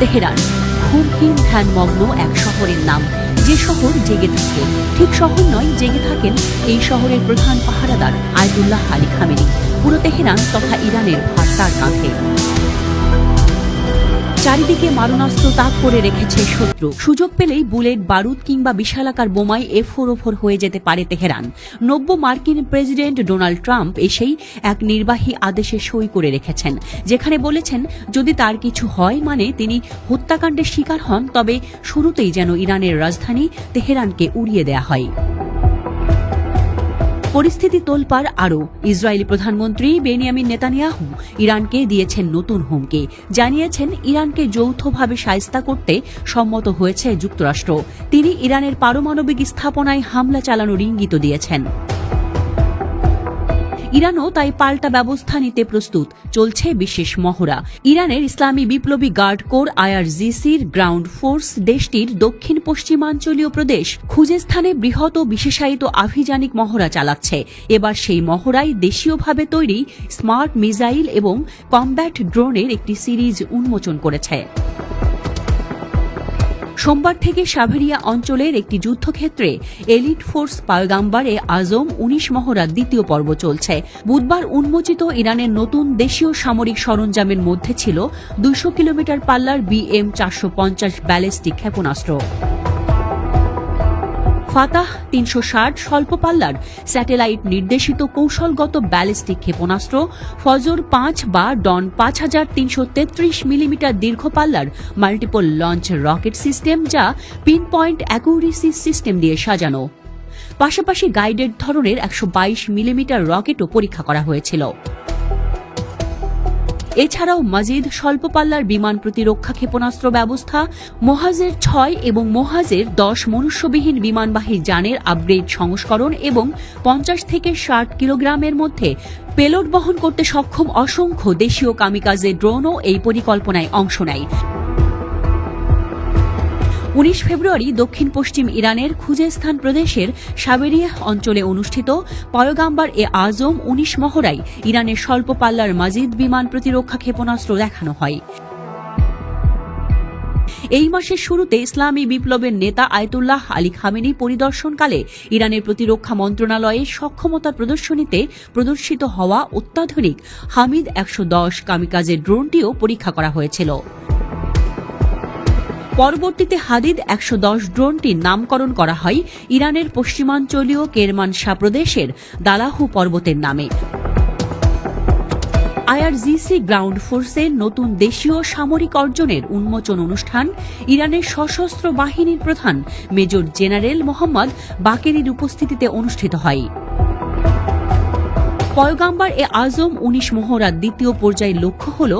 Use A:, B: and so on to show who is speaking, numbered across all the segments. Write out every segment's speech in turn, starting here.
A: Tehran ঘুমহীন ধ্যানমগ্ন এক শহরের নাম যে শহর জেগে থাকে ঠিক শহর নয় জেগে থাকেন এই শহরের প্রধান পাহারাদার আয়দুল্লাহ আলী খামেনি পুরো তেহরান তথা ইরানের ভার কাঁধে চারিদিকে মারণাস্ত্র তাক করে রেখেছে শত্রু সুযোগ পেলেই বুলেট বারুদ কিংবা বিশালাকার বোমায় এফোর ওফোর হয়ে যেতে পারে তেহরান নব্য মার্কিন প্রেসিডেন্ট ডোনাল্ড ট্রাম্প এসেই এক নির্বাহী আদেশে সই করে রেখেছেন যেখানে বলেছেন যদি তার কিছু হয় মানে তিনি হত্যাকাণ্ডের শিকার হন তবে শুরুতেই যেন ইরানের রাজধানী তেহরানকে উড়িয়ে দেয়া হয় পরিস্থিতি তোলপার আরও ইসরায়েলি প্রধানমন্ত্রী বেনিয়ামিন নেতানিয়াহু ইরানকে দিয়েছেন নতুন হুমকি জানিয়েছেন ইরানকে যৌথভাবে সায়স্তা করতে সম্মত হয়েছে যুক্তরাষ্ট্র তিনি ইরানের পারমাণবিক স্থাপনায় হামলা চালানোর ইঙ্গিত দিয়েছেন ইরানও তাই পাল্টা ব্যবস্থা নিতে প্রস্তুত চলছে বিশেষ মহড়া ইরানের ইসলামী বিপ্লবী গার্ড কোর আইআরজিসির গ্রাউন্ড ফোর্স দেশটির দক্ষিণ পশ্চিমাঞ্চলীয় প্রদেশ খুজেস্থানে বৃহৎ ও বিশেষায়িত আভিযানিক মহড়া চালাচ্ছে এবার সেই মহড়াই দেশীয়ভাবে তৈরি স্মার্ট মিসাইল এবং কম্ব্যাট ড্রোনের একটি সিরিজ উন্মোচন করেছে সোমবার থেকে সাভেরিয়া অঞ্চলের একটি যুদ্ধক্ষেত্রে এলিট ফোর্স পায়গাম্বারে আজম উনিশ মহড়ার দ্বিতীয় পর্ব চলছে বুধবার উন্মোচিত ইরানের নতুন দেশীয় সামরিক সরঞ্জামের মধ্যে ছিল দুইশো কিলোমিটার পাল্লার বিএম চারশো পঞ্চাশ ব্যালিস্টিক ক্ষেপণাস্ত্র ফাতাহ তিনশো ষাট স্বল্প পাল্লার স্যাটেলাইট নির্দেশিত কৌশলগত ব্যালিস্টিক ক্ষেপণাস্ত্র ফজর পাঁচ বা ডন পাঁচ হাজার তিনশো তেত্রিশ মিলিমিটার দীর্ঘ পাল্লার মাল্টিপল লঞ্চ রকেট সিস্টেম যা পিন পয়েন্ট অ্যাকুরেসি সিস্টেম দিয়ে সাজানো পাশাপাশি গাইডেড ধরনের একশো বাইশ মিলিমিটার রকেটও পরীক্ষা করা হয়েছিল এছাড়াও মাজিদ স্বল্পপাল্লার বিমান প্রতিরক্ষা ক্ষেপণাস্ত্র ব্যবস্থা মোহাজের ছয় এবং মোহাজের দশ মনুষ্যবিহীন বিমানবাহী যানের আপগ্রেড সংস্করণ এবং পঞ্চাশ থেকে ষাট কিলোগ্রামের মধ্যে পেলোড বহন করতে সক্ষম অসংখ্য দেশীয় কামিকাজে ড্রোনও এই পরিকল্পনায় অংশ নেয় উনিশ ফেব্রুয়ারি দক্ষিণ পশ্চিম ইরানের খুজেস্থান প্রদেশের সাবেরিয়া অঞ্চলে অনুষ্ঠিত পয়গাম্বার এ আজম উনিশ মহড়ায় ইরানের স্বল্প পাল্লার মাজিদ বিমান প্রতিরক্ষা ক্ষেপণাস্ত্র দেখানো হয় এই মাসের শুরুতে ইসলামী বিপ্লবের নেতা আয়তুল্লাহ আলী খামেনি পরিদর্শনকালে ইরানের প্রতিরক্ষা মন্ত্রণালয়ে সক্ষমতা প্রদর্শনীতে প্রদর্শিত হওয়া অত্যাধুনিক হামিদ একশো দশ কামিকাজের ড্রোনটিও পরীক্ষা করা হয়েছিল পরবর্তীতে হাদিদ একশো দশ ড্রোনটির নামকরণ করা হয় ইরানের পশ্চিমাঞ্চলীয় কেরমানশা প্রদেশের দালাহু পর্বতের নামে আইআরজিসি গ্রাউন্ড ফোর্সের নতুন দেশীয় সামরিক অর্জনের উন্মোচন অনুষ্ঠান ইরানের সশস্ত্র বাহিনীর প্রধান মেজর জেনারেল মোহাম্মদ বাকেরির উপস্থিতিতে অনুষ্ঠিত হয় পয়গাম্বার এ আজম উনিশ মহড়ার দ্বিতীয় পর্যায়ের লক্ষ্য হল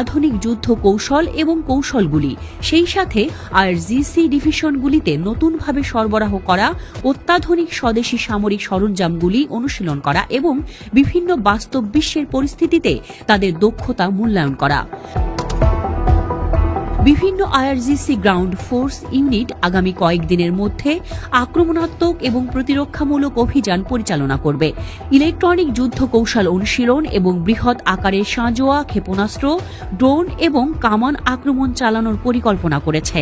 A: আধুনিক যুদ্ধ কৌশল এবং কৌশলগুলি সেই সাথে আর জিসি ডিভিশনগুলিতে নতুনভাবে সরবরাহ করা অত্যাধুনিক স্বদেশী সামরিক সরঞ্জামগুলি অনুশীলন করা এবং বিভিন্ন বাস্তব বিশ্বের পরিস্থিতিতে তাদের দক্ষতা মূল্যায়ন করা বিভিন্ন আইআরজিসি গ্রাউন্ড ফোর্স ইউনিট আগামী কয়েকদিনের মধ্যে আক্রমণাত্মক এবং প্রতিরক্ষামূলক অভিযান পরিচালনা করবে ইলেকট্রনিক যুদ্ধ কৌশল অনুশীলন এবং বৃহৎ আকারের সাঁজোয়া ক্ষেপণাস্ত্র ড্রোন এবং কামান আক্রমণ চালানোর পরিকল্পনা করেছে